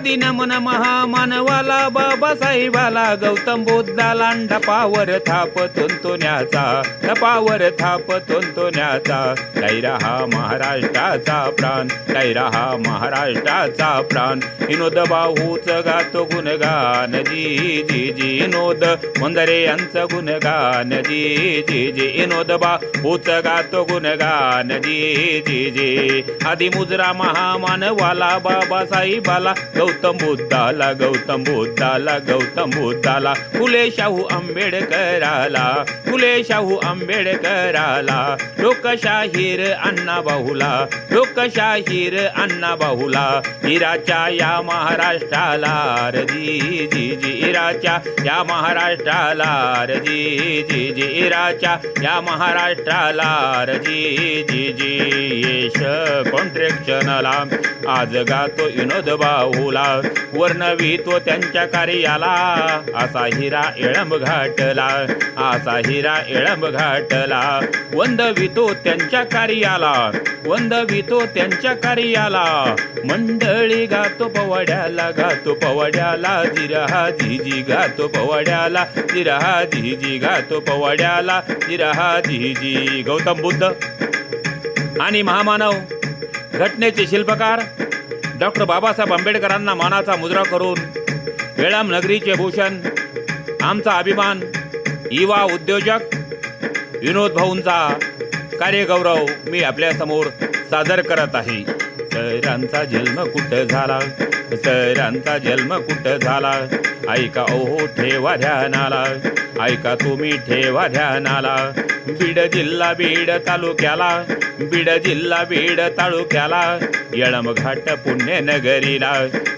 आदि नमन महामानवाला बाबासाहेबाला गौतम बुद्धाला डपावर थाप तुंतुण्याचा डपावर थाप तुंतुण्याचा कैरा हा महाराष्ट्राचा प्राण कैरा हा महाराष्ट्राचा प्राण. विनोद बाहूच गातो गुणगान जी जी जी विनोद. मुंदरे यांचं गुणगान जी जी जी विनोद बाहूच गातो गुणगान जी जी जी. आदि मुजरा महामानवाला बाबासाहेबाला गौतम बुद्धाला गौतम बुद्धाला गौतम बुद्धाला. फुले शाहू आंबेडकराला फुले शाहू आंबेडकराला. लोकशाहीर अण्णा बाहुला लोकशाहीर अण्णा बाहुला. इराच्या या महाराष्ट्राला रजी जी जी इराच्या या महाराष्ट्राला रजी जी जी इराच्या या महाराष्ट्राला रजी जी जी येश कॉन्ट्रॅक्शनला आज गातो विनोद वर्णवी तो त्यांच्या कार्याला. असा हिरा एळंब घाटला. असा हिरा एळंब घाटला. वंदवितो त्यांच्या कार्याला. वंदवितो त्यांच्या कार्याला. मंडळी गातो पवाड्याला गातो पवड्याला. जिरहा जिजी गातो पवड्याला. जिरहा जिजी गातो पवड्याला. जिरहा जिजी गौतम बुद्ध. आणि महामानव घटनेचे शिल्पकार डॉक्टर बाबासाहेब आंबेडकरांना मानाचा मुद्रा करून वेळाम नगरीचे भूषण आमचा अभिमान युवा उद्योजक विनोद भाऊंचा कार्यगौरव मी आपल्यासमोर सादर करत आहे. सरांचा जन्म कुठं झाला? सरांचा जन्म कुठं झाला? ऐका ओहो ठेवा ध्यानाला. ऐका तुम्ही ठेवा ध्यानाला. बीड जिल्हा बीड तालुक्याला. बीड जिल्हा बीड तालुक्याला. येळमघाट पुण्यनगरीला.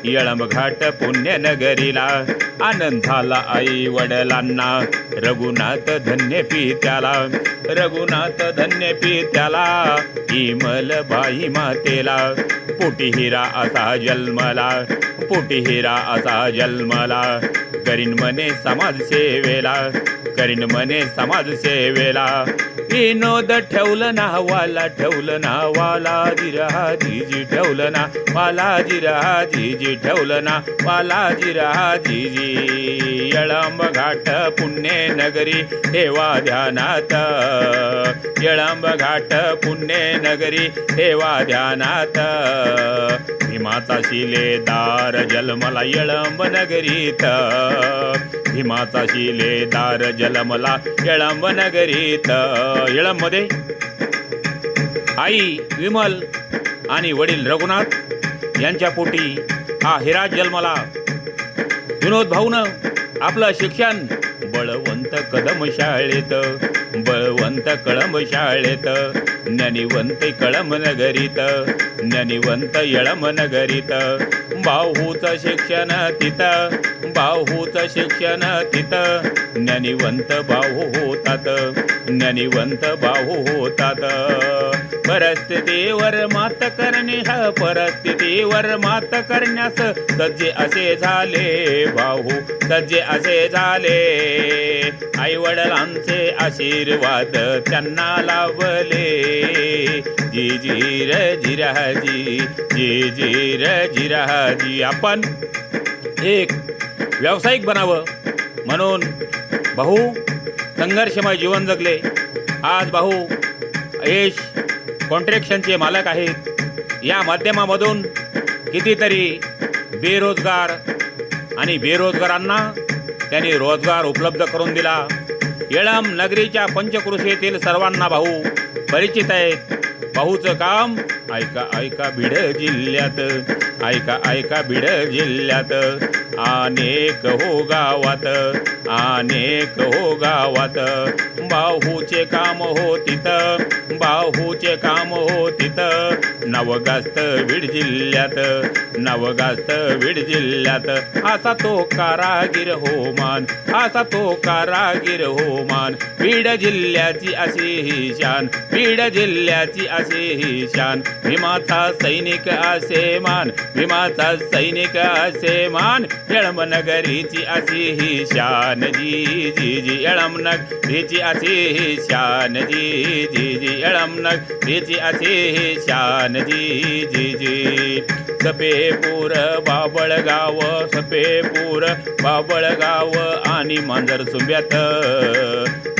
येळमघाट पुण्यनगरीला. आनंद झाला आई वडिलांना. रघुनाथ धन्य पित्याला. रघुनाथ धन्य पित्याला. इमल बाई मातेला. पोटी हिरा असा जन्मला. पोटी हिरा असा जन्मला. करीन मने समाजसेवेला करीन मने समाजसेवेला विनोद ठेवलं ना वाला ठेवलं ना वाला जिरहा जिजी ठेवलं ना वाला जिरहा ठेवलं ना वाला जिरहा यळंब घाट पुण्य नगरी देवा ध्यानात. यळंब घाट पुण्य नगरी देवा ध्यानात. भीमाचा शिलेदार जलमला यळंब नगरीत. भीमाचा शिलेदार जलमला यळंब नगरीत. यळंबमध्ये आई विमल आणि वडील रघुनाथ यांच्या पोटी हा हिरा जन्मला. विनोद भाऊनं आपलं शिक्षण बळवंत कदम शाळेत बळवंत कळंब शाळेत ज्ञानिवंत कळंब नगरीत ज्ञानिवंत यळम नगरीत बाहूचं शिक्षण तिथं बाहूचं शिक्षण तिथं. ज्ञानिवंत बाहू होतात ज्ञानिवंत बाहू होतात. परिस्थितीवर मात करणे हा परिस्थितीवर मात करण्यास सज्जे असे झाले भाऊ सज्जे असे झाले. आई वडिलांचे आशीर्वाद त्यांना लाभले जी जी र जिराजी जी जी जिराजी आपण एक व्यावसायिक बनावं म्हणून भाऊ संघर्षमय जीवन जगले. आज भाऊ यश कॉन्ट्रॅक्शनचे मालक आहेत. या माध्यमामधून कितीतरी बेरोजगार आणि बेरोजगारांना त्यांनी रोजगार उपलब्ध करून दिला. येळम नगरीच्या पंचकृषीतील सर्वांना भाऊ परिचित आहेत. भाऊचं काम ऐका ऐका भिड जिल्ह्यात. ऐका ऐका बीड जिल्ह्यात. अनेक हो गावात अनेक हो गावात. बाहूचे काम हो तिथं बाहूचे काम हो तिथं नवगास्त बीड जिल्ह्यात नवगास्त बीड जिल्ह्यात. असा तो कारागीर हो मान असा तो कारागीर हो मान बीड जिल्ह्याची अशी ही शान बीड जिल्ह्याची अशी ही शान. भीमाचा सैनिक असे मान भीमाचा सैनिक असे मान येळम नगरीची अशी ही शान जी जी जी येळम नगरीची अशी ही शान जी जी जी येळम नगरीची अशी ही शान जी जी. जी जपे बाबळगाव सपेपूर बाबळगाव आणि मांजर सुंब्यात.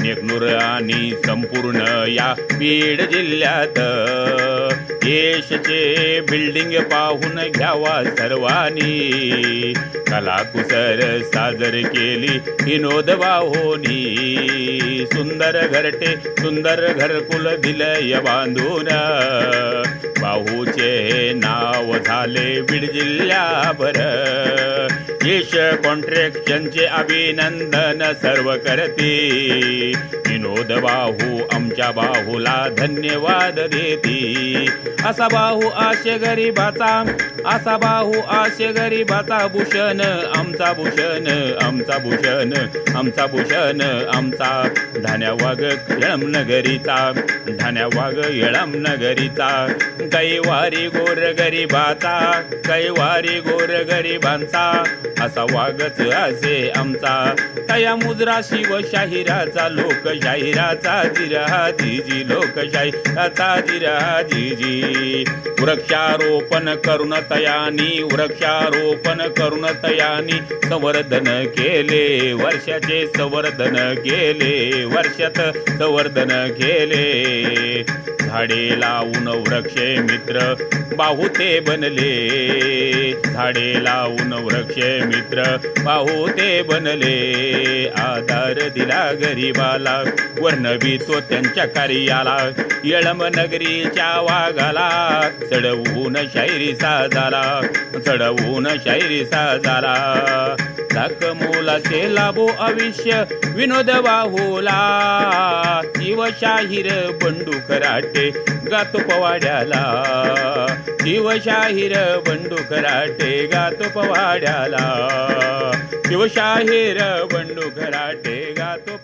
नेकनूर आणि संपूर्ण या बीड जिल्ह्यात. देशचे बिल्डिंग पाहून घ्यावा सर्वांनी. कलाकुसर सादर केली विनोद बाहोनी सुंदर घरटे सुंदर घरकुल दिलय बांधून. बाहूचे नाव झाले बीड जिल्ह्याभर. यश कॉन्ट्रॅक्शनचे अभिनंदन सर्व करते. विनोद बाहू आमच्या बाहूला धन्यवाद देते. असा बाहू आशे गरीबाचा असा बाहू आशे गरीबाचा भूषण आमचा भूषण आमचा भूषण आमचा भूषण आमचा धान्या वाघ येळम नगरीचा धान्या वाघ येळम नगरीचा. कैवारी गोर गरीबाचा कैवारी गोर गरीबांचा असा वागच असे आमचा. तया मुजरा शिवशाहिराचा लोकशाहिराचा जिरा जिजी लोकशाहिराचा जिरा जिजी. वृक्षारोपण करुण तयानी वृक्षारोपण करुण तयानी संवर्धन केले वर्षाचे संवर्धन केले वर्षात संवर्धन केले. झाडे लावून वृक्षे मित्र बाहुते बनले. झाडे लावून वृक्षे मित्र बाहुते बनले. आधार दिला गरीबाला वर्णवी तो त्यांच्या कार्याला. येळम नगरीच्या वाघाला चढवून शायरीचा झाला चढवून शायरीचा झाला लाख मोलाचे लाभो आयुष्य विनोद बाहुला. शिवशाहीर बंडू कराटे गातो पवाड्याला. शिवशाहीर बंडू कराटे गातो पवाड्याला. शिवशाहीर बंडू कराटे गातो